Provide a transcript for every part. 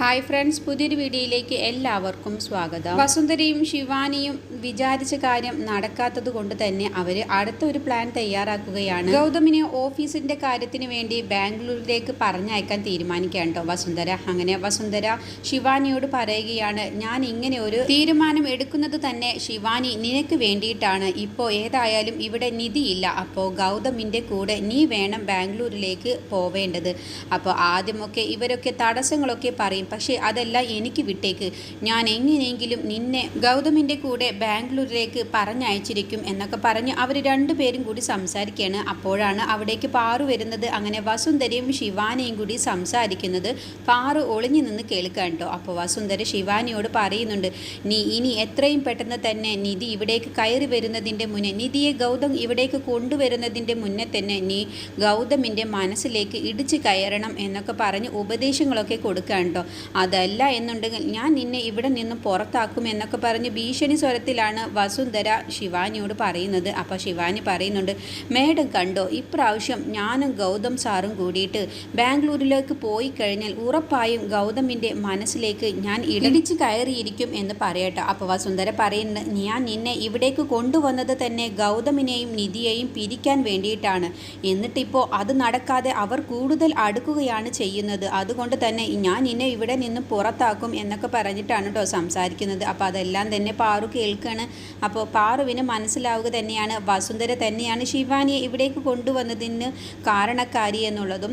Hi friends പുതിയൊരു വീഡിയോയിലേക്ക് എല്ലാവർക്കും സ്വാഗതം. വസുന്ധരയും ശിവാനിയും വിചാരിച്ച കാര്യം നടക്കാത്തത് കൊണ്ട് തന്നെ അവർ അടുത്ത ഒരു പ്ലാൻ തയ്യാറാക്കുകയാണ്. ഗൗതമിനെ ഓഫീസിന്റെ കാര്യത്തിന് വേണ്ടി ബാംഗ്ലൂരിലേക്ക് പറഞ്ഞയക്കാൻ തീരുമാനിക്കാൻ കേട്ടോ വസുന്ധര. അങ്ങനെ വസുന്ധര ശിവാനിയോട് പറയുകയാണ് ഞാൻ ഇങ്ങനെ ഒരു തീരുമാനം എടുക്കുന്നത് തന്നെ ശിവാനി നിനക്ക് വേണ്ടിയിട്ടാണ്. ഇപ്പോൾ ഏതായാലും ഇവിടെ നിധിയില്ല. അപ്പോൾ ഗൗതമിന്റെ കൂടെ നീ വേണം ബാംഗ്ലൂരിലേക്ക് പോവേണ്ടത്. അപ്പോൾ ആദ്യമൊക്കെ ഇവരൊക്കെ തടസ്സങ്ങളൊക്കെ പറയും. പക്ഷേ അതല്ല എനിക്ക് വിട്ടേക്ക്. ഞാൻ എങ്ങനെയെങ്കിലും നിന്നെ ഗൗതമിന്റെ കൂടെ ബാംഗ്ലൂരിലേക്ക് പറഞ്ഞയച്ചിരിക്കും എന്നൊക്കെ പറഞ്ഞ് അവർ രണ്ടുപേരും കൂടി സംസാരിക്കുകയാണ് അപ്പോഴാണ് അവിടേക്ക് പാറു വരുന്നത്. അങ്ങനെ വസുന്ധരയും ശിവാനിയും കൂടി സംസാരിക്കുന്നത് പാറു ഒളിഞ്ഞു നിന്ന് കേൾക്കാൻ കേട്ടോ അപ്പോൾ വസുന്ധര ശിവാനിയോട് പറയുന്നുണ്ട് നീ ഇനി എത്രയും പെട്ടെന്ന് തന്നെ നിധി ഇവിടേക്ക് കയറി വരുന്നതിന്റെ മുന്നേ നിധിയെ ഗൗതം ഇവിടേക്ക് കൊണ്ടുവരുന്നതിന്റെ മുന്നേ തന്നെ നീ ഗൗതമിന്റെ മനസ്സിലേക്ക് ഇടിച്ചു കയറണം എന്നൊക്കെ പറഞ്ഞ് ഉപദേശങ്ങളൊക്കെ കൊടുക്കാൻ കേട്ടോ അതല്ല എന്നുണ്ടെങ്കിൽ ഞാൻ നിന്നെ ഇവിടെ നിന്ന് പുറത്താക്കും എന്നൊക്കെ പറഞ്ഞ് ഭീഷണി സ്വരത്തിലാണ് വസുന്ധര ശിവാനിയോട് പറയുന്നത്. അപ്പോൾ ശിവാനി പറയുന്നുണ്ട് മേഡം കണ്ടോ ഇപ്രാവശ്യം ഞാനും ഗൗതം സാറും കൂടിയിട്ട് ബാംഗ്ലൂരിലേക്ക് പോയി കഴിഞ്ഞാൽ ഉറപ്പായും ഗൗതമിന്റെ മനസ്സിലേക്ക് ഞാൻ ഇടിച്ച് കയറിയിരിക്കും എന്ന് പറയട്ടെ. അപ്പോൾ വസുന്ധര പറയുന്നത് ഞാൻ നിന്നെ ഇവിടേക്ക് കൊണ്ടുവന്നത് തന്നെ ഗൗതമിനെയും നിധിയെയും പിരിക്കാൻ വേണ്ടിയിട്ടാണ്. എന്നിട്ടിപ്പോൾ അത് നടക്കാതെ അവർ കൂടുതൽ അടുക്കുകയാണ് ചെയ്യുന്നത്. അതുകൊണ്ട് തന്നെ ഞാൻ നിന്നെ ഇവിടെ നിന്ന് പുറത്താക്കും എന്നൊക്കെ പറഞ്ഞിട്ടാണ് കേട്ടോ സംസാരിക്കുന്നത്. അപ്പോൾ അതെല്ലാം തന്നെ പാറു കേൾക്കുകയാണ് അപ്പോൾ പാറുവിന് മനസ്സിലാവുക തന്നെയാണ്. വസുന്ധര തന്നെയാണ് ശിവാനിയെ ഇവിടേക്ക് കൊണ്ടുവന്നതിന് കാരണക്കാരി എന്നുള്ളതും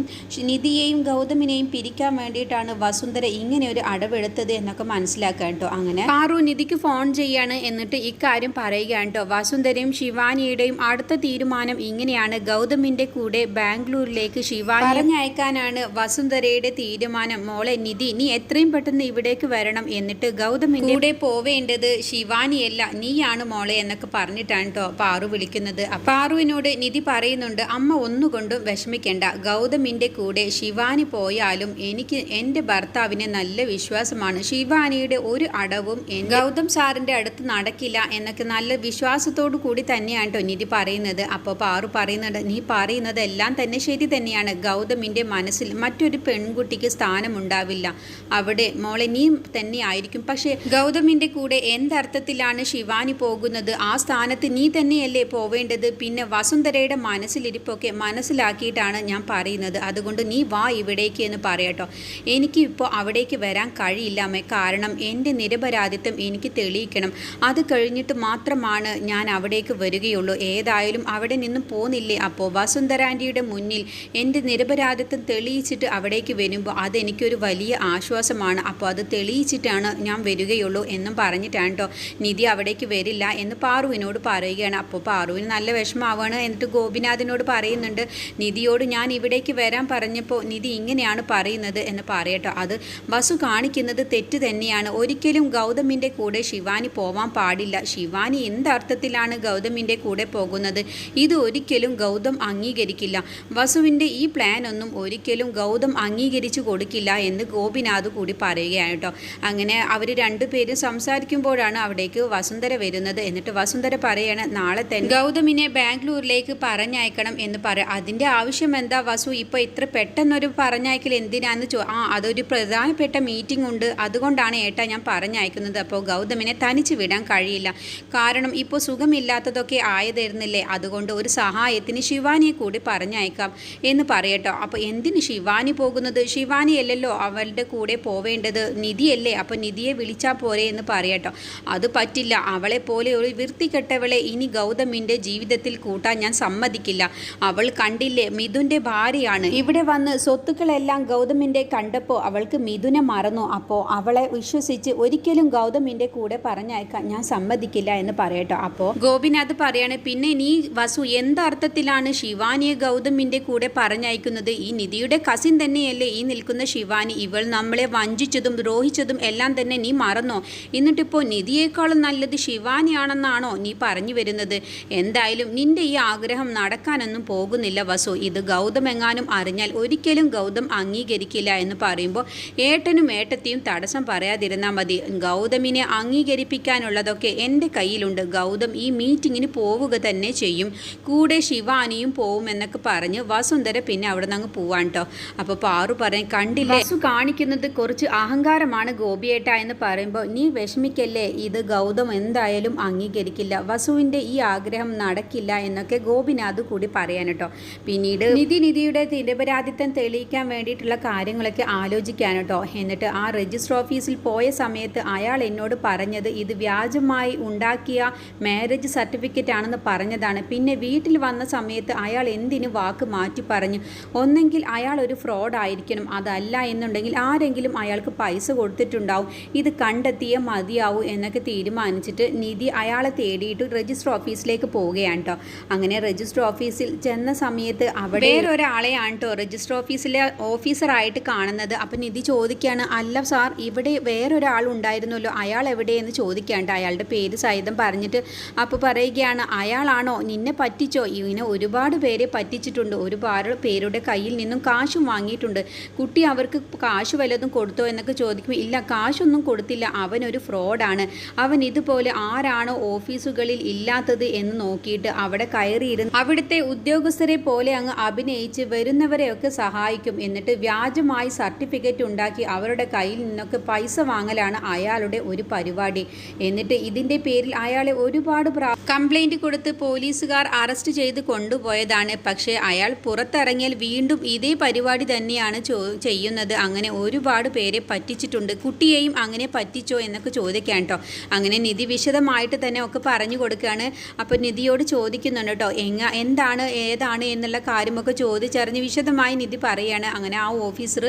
നിധിയെയും ഗൗതമിനെയും പിരിക്കാൻ വേണ്ടിയിട്ടാണ് വസുന്ധര ഇങ്ങനെ ഒരു അടവെടുത്തത് എന്നൊക്കെ മനസ്സിലാക്കുക കേട്ടോ അങ്ങനെ പാറു നിധിക്ക് ഫോൺ ചെയ്യാണ് എന്നിട്ട് ഇക്കാര്യം പറയുകയാണ് കേട്ടോ വസുന്ധരയും ശിവാനിയുടെയും അടുത്ത തീരുമാനം ഇങ്ങനെയാണ്. ഗൗതമിന്റെ കൂടെ ബാംഗ്ലൂരിലേക്ക് ശിവാനി പറഞ്ഞയക്കാനാണ് വസുന്ധരയുടെ തീരുമാനം. മോളെ നിധി നീ എത്രയും പെട്ടെന്ന് ഇവിടേക്ക് വരണം എന്നിട്ട് ഗൗതമിന്റെ കൂടെ പോവേണ്ടത് ശിവാനിയല്ല നീയാണ് മോളെ എന്നൊക്കെ പറഞ്ഞിട്ടാണ് കേട്ടോ പാറു വിളിക്കുന്നത്. പാറുവിനോട് നിധി പറയുന്നുണ്ട് അമ്മ ഒന്നുകൊണ്ടും വിഷമിക്കേണ്ട. ഗൗതമിന്റെ കൂടെ ശിവാനി പോയാലും എനിക്ക് എന്റെ ഭർത്താവിന് നല്ല വിശ്വാസമാണ്. ശിവാനിയുടെ ഒരു അടവും ഗൗതം സാറിന്റെ അടുത്ത് നടക്കില്ല എന്നൊക്കെ നല്ല വിശ്വാസത്തോടു കൂടി തന്നെയാണ് കേട്ടോ നിധി പറയുന്നത്. അപ്പോൾ പാറു പറയുന്നുണ്ട് നീ പറയുന്നത് എല്ലാം തന്നെ ശരി തന്നെയാണ്. ഗൗതമിന്റെ മനസ്സിൽ മറ്റൊരു പെൺകുട്ടിക്ക് സ്ഥാനമുണ്ടാവില്ല. അവിടെ മോളനിയും തന്നെ ആയിരിക്കും. പക്ഷേ ഗൗതമിന്റെ കൂടെ എന്തർത്ഥത്തിലാണ് ശിവാനി പോകുന്നത്? ആ സ്ഥാനത്ത് നീ തന്നെയല്ലേ പോവേണ്ടത്? പിന്നെ വസുന്ധരയുടെ മനസ്സിലിരിപ്പൊക്കെ മനസ്സിലാക്കിയിട്ടാണ് ഞാൻ പറയുന്നത്. അതുകൊണ്ട് നീ വാ ഇവിടേക്ക് എന്ന് പറയട്ടോ എനിക്കിപ്പോൾ അവിടേക്ക് വരാൻ കഴിയില്ലാമേ കാരണം എന്റെ നിരപരാധിത്വം എനിക്ക് തെളിയിക്കണം. അത് കഴിഞ്ഞിട്ട് മാത്രമാണ് ഞാൻ അവിടേക്ക് വരികയുള്ളൂ. ഏതായാലും അവിടെ നിന്നും പോന്നില്ലേ? അപ്പോൾ വസുന്ധരാന്റെ മുന്നിൽ എന്റെ നിരപരാധിത്വം തെളിയിച്ചിട്ട് അവിടേക്ക് വരുമ്പോൾ അതെനിക്കൊരു വലിയ ആശ്വാസമാണ്. അപ്പോൾ അത് തെളിയിച്ചിട്ടാണ് ഞാൻ വരികയുള്ളൂ എന്നും പറഞ്ഞിട്ടാണ് കേട്ടോ നിധി അവിടേക്ക് വരില്ല എന്ന് പാറുവിനോട് പറയുകയാണ്. അപ്പോൾ പാറുവിന് നല്ല വിഷമാവാണ് എന്നിട്ട് ഗോപിനാഥിനോട് പറയുന്നുണ്ട് നിധിയോട് ഞാൻ ഇവിടേക്ക് വരാൻ പറഞ്ഞപ്പോൾ നിധി ഇങ്ങനെയാണ് പറയുന്നത് എന്ന് പറയട്ടോ. അത് വസു കാണിക്കുന്നത് തെറ്റ് തന്നെയാണ്. ഒരിക്കലും ഗൗതമിന്റെ കൂടെ ശിവാനി പോവാൻ പാടില്ല. ശിവാനി എന്തർത്ഥത്തിലാണ് ഗൗതമിന്റെ കൂടെ പോകുന്നത്? ഇത് ഒരിക്കലും ഗൗതം അംഗീകരിക്കില്ല. വസുവിന്റെ ഈ പ്ലാൻ ഒന്നും ഒരിക്കലും ഗൗതം അംഗീകരിച്ചു കൊടുക്കില്ല എന്ന് ഗോപിനാഥ് കൂടി പറയുകയാണ് കേട്ടോ. അങ്ങനെ അവർ രണ്ടുപേരും സംസാരിക്കുമ്പോഴാണ് അവിടേക്ക് വസുന്ധര വരുന്നത്. എന്നിട്ട് വസുന്ധര പറയാണ് നാളെ തന്നെ ഗൗതമിനെ ബാംഗ്ലൂരിലേക്ക് പറഞ്ഞയക്കണം എന്ന് പറയാം അതിന്റെ ആവശ്യം എന്താ വസു? ഇപ്പോൾ ഇത്ര പെട്ടെന്നൊരു പറഞ്ഞയക്കൽ എന്തിനാന്ന് ചോ ആ അതൊരു പ്രധാനപ്പെട്ട മീറ്റിംഗ് ഉണ്ട്. അതുകൊണ്ടാണ് ഏട്ടാ ഞാൻ പറഞ്ഞയക്കുന്നത്. അപ്പോൾ ഗൗതമിനെ തനിച്ച് വിടാൻ കഴിയില്ല. കാരണം ഇപ്പോൾ സുഖമില്ലാത്തതൊക്കെ ആയതായിരുന്നില്ലേ അതുകൊണ്ട് ഒരു സഹായത്തിന് ശിവാനിയെ കൂടി പറഞ്ഞയക്കാം എന്ന് പറയട്ടോ. അപ്പോൾ എന്തിന് ശിവാനി പോകുന്നത്? ശിവാനി അല്ലല്ലോ അവളുടെ കൂടെ പോവേണ്ടത് നിധിയല്ലേ? അപ്പോൾ നിധിയെ വിളിച്ചാൽ പോരെ എന്ന് പറയട്ടോ അത് പറ്റില്ല. അവളെ പോലെ ഒരു വൃത്തികെട്ടവളെ ഇനി ഗൗതമിന്റെ ജീവിതത്തിൽ കൂട്ടാൻ ഞാൻ സമ്മതിക്കില്ല. അവൾ കണ്ടില്ലേ? മിഥുന്റെ ഭാര്യയാണ്. ഇവിടെ വന്ന് സ്വത്തുക്കളെല്ലാം ഗൗതമിന്റെ കണ്ടപ്പോൾ അവൾക്ക് മിഥുനെ മറന്നു. അപ്പോൾ അവളെ വിശ്വസിച്ച് ഒരിക്കലും ഗൗതമിന്റെ കൂടെ പറഞ്ഞയക്കാൻ ഞാൻ സമ്മതിക്കില്ല എന്ന് പറയട്ടോ അപ്പോൾ ഗോപിനാഥ് പറയാണ് പിന്നെ നീ വസു എന്തർത്ഥത്തിലാണ് ശിവാനിയെ ഗൗതമിന്റെ കൂടെ പറഞ്ഞയക്കുന്നത്? ഈ നിധിയുടെ കസിൻ തന്നെയല്ലേ ഈ നിൽക്കുന്ന ശിവാനി. ഇവൾ നമ്മളെ വഞ്ചിച്ചതും ദ്രോഹിച്ചതും എല്ലാം തന്നെ നീ മറന്നോ? എന്നിട്ടിപ്പോൾ നിധിയേക്കാളും നല്ലത് ശിവാനിയാണെന്നാണോ നീ പറഞ്ഞു വരുന്നത്? എന്തായാലും നിന്റെ ഈ ആഗ്രഹം നടക്കാനൊന്നും പോകുന്നില്ല വസു. ഇത് ഗൗതം എങ്ങാനും അറിഞ്ഞാൽ ഒരിക്കലും ഗൗതം അംഗീകരിക്കില്ല എന്ന് പറയുമ്പോൾ ഏട്ടനും ഏട്ടത്തെയും തടസ്സം പറയാതിരുന്നാൽ മതി. ഗൗതമിനെ അംഗീകരിപ്പിക്കാനുള്ളതൊക്കെ എന്റെ കയ്യിലുണ്ട്. ഗൗതം ഈ മീറ്റിങ്ങിന് പോവുക തന്നെ ചെയ്യും. കൂടെ ശിവാനിയും പോവുമെന്നൊക്കെ പറഞ്ഞ് വസുന്ധര പിന്നെ അവിടെ നിന്ന് അങ്ങ് പോവാൻ കേട്ടോ അപ്പോൾ പാറു പറയും കണ്ടില്ല? വസു കാണിക്കുന്ന കാണിക്കുന്നത് കുറച്ച് അഹങ്കാരമാണ് ഗോപിയേട്ട എന്ന് പറയുമ്പോൾ നീ വിഷമിക്കല്ലേ? ഇത് ഗൗതം എന്തായാലും അംഗീകരിക്കില്ല. വസുവിന്റെ ഈ ആഗ്രഹം നടക്കില്ല എന്നൊക്കെ ഗോപിനാഥ് കൂടി പറയാൻ കേട്ടോ പിന്നീട് നിധി നിധിയുടെ നിരപരാധിത്വം തെളിയിക്കാൻ വേണ്ടിയിട്ടുള്ള കാര്യങ്ങളൊക്കെ ആലോചിക്കാൻ കേട്ടോ എന്നിട്ട് ആ രജിസ്റ്റർ ഓഫീസിൽ പോയ സമയത്ത് അയാൾ എന്നോട് പറഞ്ഞത് ഇത് വ്യാജമായി ഉണ്ടാക്കിയ മാരേജ് സർട്ടിഫിക്കറ്റ് ആണെന്ന് പറഞ്ഞതാണ്. പിന്നെ വീട്ടിൽ വന്ന സമയത്ത് അയാൾ എന്തിനു വാക്ക് മാറ്റി പറഞ്ഞു? ഒന്നെങ്കിൽ അയാൾ ഒരു ഫ്രോഡ് ആയിരിക്കണം അതല്ല എന്നുണ്ടെങ്കിൽ ആരെങ്കിലും അയാൾക്ക് പൈസ കൊടുത്തിട്ടുണ്ടാവും. ഇത് കണ്ടെത്തിയേ മതിയാവൂ എന്നൊക്കെ തീരുമാനിച്ചിട്ട് നിധി അയാളെ തേടിയിട്ട് രജിസ്റ്റർ ഓഫീസിലേക്ക് പോവുകയാണ് കേട്ടോ അങ്ങനെ രജിസ്റ്റർ ഓഫീസിൽ ചെന്ന സമയത്ത് അവിടെ വേറൊരാളെയാണ് കേട്ടോ രജിസ്റ്റർ ഓഫീസിലെ ഓഫീസറായിട്ട് കാണുന്നത്. അപ്പം നിധി ചോദിക്കുകയാണ് അല്ല സാർ ഇവിടെ വേറൊരാൾ ഉണ്ടായിരുന്നല്ലോ അയാൾ എവിടെയെന്ന് ചോദിക്കാണ്ട് അയാളുടെ പേര് സഹിതം പറഞ്ഞിട്ട് അപ്പോൾ പറയുകയാണ് അയാളാണോ? നിന്നെ പറ്റിച്ചോ? ഇങ്ങനെ ഒരുപാട് പേരെ പറ്റിച്ചിട്ടുണ്ട്. ഒരുപാട് പേരുടെ കയ്യിൽ നിന്നും കാശും വാങ്ങിയിട്ടുണ്ട്. കുട്ടി അവർക്ക് കാശ് വല്ലതും കൊടുത്തോ എന്നൊക്കെ ചോദിക്കുമ്പോൾ ഇല്ല കാശൊന്നും കൊടുത്തില്ല. അവനൊരു ഫ്രോഡാണ്. അവൻ ഇതുപോലെ ആരാണോ ഓഫീസുകളിൽ ഇല്ലാത്തത് എന്ന് നോക്കിയിട്ട് അവിടെ കയറിയിരുന്ന് അവിടുത്തെ ഉദ്യോഗസ്ഥരെ പോലെ അങ്ങ് അഭിനയിച്ച് വരുന്നവരെയൊക്കെ സഹായിക്കും. എന്നിട്ട് വ്യാജമായി സർട്ടിഫിക്കറ്റ് ഉണ്ടാക്കി അവരുടെ കയ്യിൽ നിന്നൊക്കെ പൈസ വാങ്ങലാണ് അയാളുടെ ഒരു പരിപാടി. എന്നിട്ട് ഇതിന്റെ പേരിൽ അയാളെ ഒരുപാട് കംപ്ലൈന്റ് കൊടുത്ത് പോലീസുകാർ അറസ്റ്റ് ചെയ്ത് കൊണ്ടുപോയതാണ്. പക്ഷേ അയാൾ പുറത്തിറങ്ങിയാൽ വീണ്ടും ഇതേ പരിപാടി തന്നെയാണ് ചെയ്യുന്നത്. അങ്ങനെ ഒരുപാട് പേരെ പറ്റിച്ചിട്ടുണ്ട്. കുട്ടിയെയും അങ്ങനെ പറ്റിച്ചോ എന്നൊക്കെ ചോദിക്കാൻ കേട്ടോ അങ്ങനെ നിധി വിശദമായിട്ട് തന്നെ ഒക്കെ പറഞ്ഞു കൊടുക്കുകയാണ് അപ്പോൾ നിധിയോട് ചോദിക്കുന്നുണ്ട് കേട്ടോ എങ്ങ എന്താണ് ഏതാണ് എന്നുള്ള കാര്യമൊക്കെ ചോദിച്ചറിഞ്ഞ് വിശദമായി നിധി പറയുകയാണ് അങ്ങനെ ആ ഓഫീസർ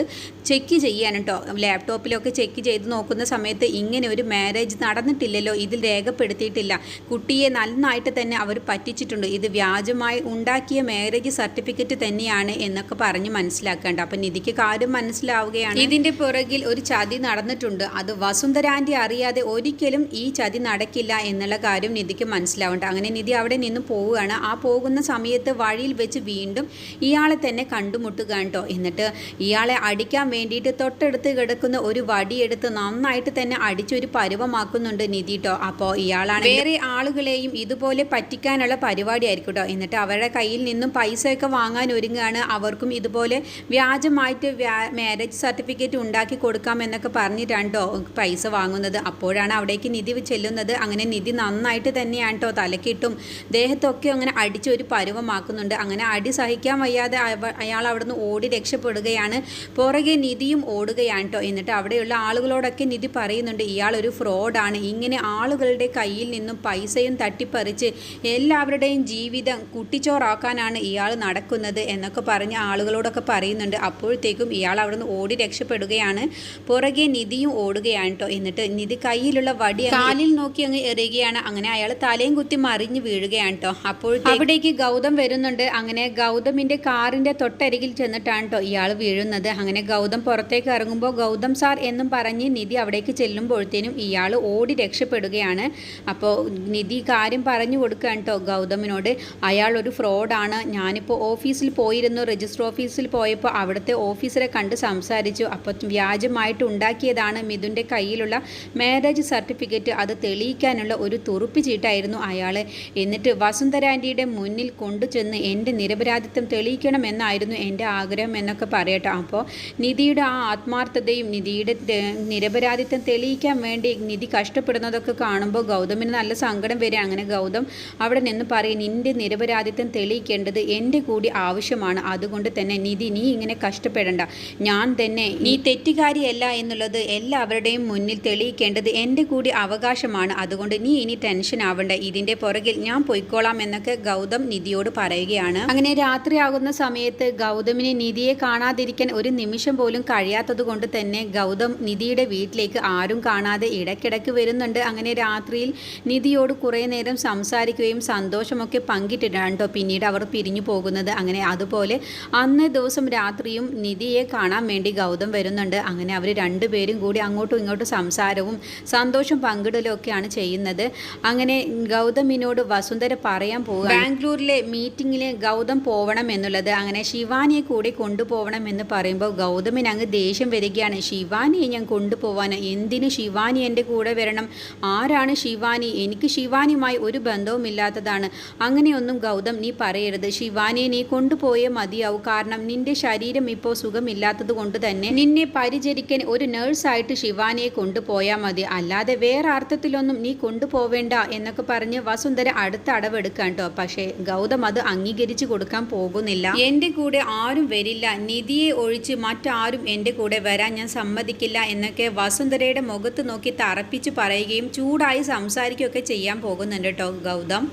ചെക്ക് ചെയ്യാൻ കേട്ടോ ലാപ്ടോപ്പിലൊക്കെ ചെക്ക് ചെയ്ത് നോക്കുന്ന സമയത്ത് ഇങ്ങനെ ഒരു മാരേജ് നടന്നിട്ടില്ലല്ലോ. ഇതിൽ രേഖപ്പെടുത്തിയിട്ടില്ല. കുട്ടിയെ നന്നായിട്ട് തന്നെ അവർ പറ്റിച്ചിട്ടുണ്ട്. ഇത് വ്യാജമായി ഉണ്ടാക്കിയ മാരേജ് സർട്ടിഫിക്കറ്റ് തന്നെയാണ് എന്നൊക്കെ പറഞ്ഞ് മനസ്സിലാക്കേണ്ട. അപ്പം നിധിക്ക് കാര്യം മനസ്സിലാവുകയാണ്. ഇതിന്റെ പുറകിൽ ഒരു ചതി നടന്നിട്ടുണ്ട്. അത് വസുന്ധരാന്റെ അറിയാതെ ഒരിക്കലും ഈ ചതി നടക്കില്ല എന്നുള്ള കാര്യം നിധിക്ക് മനസ്സിലാവണ്ട. അങ്ങനെ നിധി അവിടെ നിന്ന് പോവുകയാണ്. ആ പോകുന്ന സമയത്ത് വഴിയിൽ വെച്ച് വീണ്ടും ഇയാളെ തന്നെ കണ്ടുമുട്ടുക കേട്ടോ എന്നിട്ട് ഇയാളെ അടിക്കാൻ വേണ്ടിയിട്ട് തൊട്ടടുത്ത് കിടക്കുന്ന ഒരു വടിയെടുത്ത് നന്നായിട്ട് തന്നെ അടിച്ചൊരു പരുവമാക്കുന്നുണ്ട് നിധി കേട്ടോ അപ്പോൾ ഇയാളാണ് വേറെ ആളുകളെയും ഇതുപോലെ പറ്റിക്കാനുള്ള പരിപാടിയായിരിക്കും കേട്ടോ എന്നിട്ട് അവരുടെ കയ്യിൽ നിന്നും പൈസയൊക്കെ വാങ്ങാൻ ഒരുങ്ങുകയാണ്. അവർക്കും ഇതുപോലെ വ്യാജമായിട്ട് മാരേജ് സർട്ടിഫിക്കറ്റ് ഉണ്ടാക്കി കൊടുക്കാം എന്നൊക്കെ പറഞ്ഞിട്ടാണ് കേട്ടോ പൈസ വാങ്ങുന്നത്. അപ്പോഴാണ് അവിടേക്ക് നിധി ചെല്ലുന്നത്. അങ്ങനെ നിധി നന്നായിട്ട് തന്നെയാണ് കേട്ടോ തലക്കിട്ടും. ദേഹത്തൊക്കെ അങ്ങനെ അടിച്ച് ഒരു പരുവമാക്കുന്നുണ്ട്. അങ്ങനെ അടി സഹിക്കാൻ വയ്യാതെ അയാൾ അവിടുന്ന് ഓടി രക്ഷപ്പെടുകയാണ്. പുറകെ നിധിയും ഓടുകയാണ് കേട്ടോ എന്നിട്ട് അവിടെയുള്ള ആളുകളോടൊക്കെ നിധി പറയുന്നുണ്ട് ഇയാൾ ഒരു ഫ്രോഡാണ് ഇങ്ങനെ ആളുകളുടെ കയ്യിൽ നിന്നും പൈസയും തട്ടിപ്പറിച്ച് എല്ലാവരുടെയും ജീവിതം കുട്ടിച്ചോറാക്കാനാണ് ഇയാൾ നടക്കുന്നത് എന്നൊക്കെ പറഞ്ഞ് ആളുകളോടൊക്കെ പറയുന്നുണ്ട്. അപ്പോഴത്തേക്കും ഇയാൾ അവിടുന്ന് ഓടി രക്ഷപ്പെടുകയാണ്. പുറകെ നിധിയും ഓടുകയാണ് കേട്ടോ എന്നിട്ട് നിധി കയ്യിലുള്ള വടി കാലിൽ നോക്കി അങ്ങ് എറിയുകയാണ്. അങ്ങനെ അയാൾ തലയും കുത്തി മറിഞ്ഞ് വീഴുകയാണ് കേട്ടോ അപ്പോൾ അവിടേക്ക് ഗൗതം വരുന്നുണ്ട്. അങ്ങനെ ഗൗതമിന്റെ കാറിന്റെ തൊട്ടരികിൽ ചെന്നിട്ടാണ് കേട്ടോ ഇയാൾ വീഴുന്നത്. അങ്ങനെ ഗൗതം പുറത്തേക്ക് ഇറങ്ങുമ്പോൾ ഗൗതം സാർ എന്നും പറഞ്ഞ് നിധി അവിടേക്ക് ചെല്ലുമ്പോഴത്തേനും ഇയാൾ ഓടി രക്ഷപ്പെടുകയാണ്. അപ്പോൾ നിധി കാര്യം പറഞ്ഞു കൊടുക്കുകയാണ് കേട്ടോ ഗൗതമിനോട്. അയാൾ ഒരു ഫ്രോഡാണ്. ഞാനിപ്പോൾ ഓഫീസിൽ പോയിരുന്നു. രജിസ്റ്റർ ഓഫീസിൽ പോയപ്പോൾ അവിടുത്തെ ഓഫീസറെ കണ്ട് സംസാരിച്ചു. അപ്പോൾ വ്യാജമായിട്ട് ഉണ്ടാക്കിയതാണ് മിഥുന്റെ കയ്യിലുള്ള മാരേജ് സർട്ടിഫിക്കറ്റ്. അത് തെളിയിക്കാനുള്ള ഒരു തുറുപ്പ് ചീട്ടായിരുന്നു അയാൾ എന്നിട്ട് വസുന്ധര ആന്റിയുടെ മുന്നിൽ കൊണ്ടുചെന്ന് എന്റെ നിരപരാധിത്വം തെളിയിക്കണമെന്നായിരുന്നു എന്റെ ആഗ്രഹം എന്നൊക്കെ പറയട്ടെ. അപ്പോൾ നിധിയുടെ ആ ആത്മാർത്ഥതയും നിധിയുടെ നിരപരാധിത്വം തെളിയിക്കാൻ വേണ്ടി നിധി കഷ്ടപ്പെടുന്നതൊക്കെ കാണുമ്പോൾ ഗൗതമിന് നല്ല സങ്കടം വരിക അങ്ങനെ ഗൗതം. അവിടെ നിന്ന് പറയും നിന്റെ നിരപരാധിത്വം തെളിയിക്കേണ്ടത് എന്റെ കൂടി ആവശ്യമാണ്. അതുകൊണ്ട് തന്നെ നിധി നീ ഇങ്ങനെ കഷ്ടപ്പെടണ്ട. ഞാൻ തന്നെ നീ തെറ്റുകാരിയല്ല എന്നുള്ളത് എല്ലാവരുടെയും മുന്നിൽ തെളിയിക്കേണ്ടത് എന്റെ കൂടി അവകാശമാണ്. അതുകൊണ്ട് നീ ഇനി ടെൻഷൻ ആവണ്ട. ഇതിന്റെ പുറകിൽ ഞാൻ പൊയ്ക്കോളാം എന്നൊക്കെ ഗൗതം നിധിയോട് പറയുകയാണ്. അങ്ങനെ രാത്രിയാകുന്ന സമയത്ത് ഗൗതമിനെ നിധിയെ കാണാതിരിക്കാൻ ഒരു നിമിഷം പോലും കഴിയാത്തത് കൊണ്ട് തന്നെ ഗൗതം നിധിയുടെ വീട്ടിലേക്ക് ആരും കാണാതെ ഇടയ്ക്കിടയ്ക്ക് വരുന്നുണ്ട്. അങ്ങനെ രാത്രിയിൽ നിധിയോട് കുറേ നേരം സംസാരിക്കുകയും സന്തോഷമൊക്കെ പങ്കിട്ടിട്ടാണ് കേട്ടോ പിന്നീട് അവർ പിരിഞ്ഞു പോകുന്നത്. അങ്ങനെ അതുപോലെ അന്ന് ദിവസം രാത്രിയും നിധിയെ കാണാൻ വേണ്ടി ഗൗതം വരുന്നുണ്ട്. അങ്ങനെ അവർ രണ്ടുപേരും കൂടി അങ്ങോട്ടും ഇങ്ങോട്ടും സംസാരവും സന്തോഷം പങ്കിടലും ഒക്കെയാണ് ചെയ്യുന്നത്. അങ്ങനെ ഗൗതമിനോട് വസുന്ധര പറയാൻ പോകുക ബാംഗ്ലൂരിലെ മീറ്റിങ്ങിൽ ഗൗതം പോവണം എന്നുള്ളത്. അങ്ങനെ ശിവാനിയെ കൂടി കൊണ്ടുപോകണം എന്ന് പറയുമ്പോൾ ഗൗതമിന് അങ്ങ് ദേഷ്യം വരികയാണ്. ശിവാനിയെ ഞാൻ കൊണ്ടുപോകാൻ എന്തിന്? ശിവാനി എന്റെ കൂടെ വരണം. ആരാണ് ശിവാനി? എനിക്ക് ശിവാനിയുമായി ഒരു ബന്ധവുമില്ലാത്തതാണ് അങ്ങനെയൊന്നും ഗൗതം നീ പറയരുത്. ശിവാനെ നീ കൊണ്ടുപോയേ മതിയാവും. കാരണം നിന്റെ ശരീരം ഇപ്പോൾ സുഖമില്ലാത്തത് കൊണ്ട് തന്നെ നിന്നെ പരിചരിക്കാൻ ഒരു നേഴ്സായിട്ട് ശിവാനിയെ കൊണ്ടുപോയാൽ മതി. അല്ലാതെ വേറെ അർത്ഥത്തിലൊന്നും നീ കൊണ്ടുപോവേണ്ട എന്നൊക്കെ പറഞ്ഞ് വസുന്ധര അടുത്ത അടവെടുക്കാൻ കേട്ടോ പക്ഷേ ഗൗതം അത് അംഗീകരിച്ചു കൊടുക്കാൻ പോകുന്നില്ല. എന്റെ കൂടെ ആരും വരില്ല. നിധിയെ ഒഴിച്ച് മറ്റാരും എന്റെ കൂടെ വരാൻ ഞാൻ സമ്മതിക്കില്ല എന്നൊക്കെ വസുന്ധരയുടെ മുഖത്ത് നോക്കി തറപ്പിച്ച് പറയുകയും ചൂടായി സംസാരിക്കുകയൊക്കെ ചെയ്യാൻ പോകുന്നുണ്ട് കേട്ടോ ഗൗതം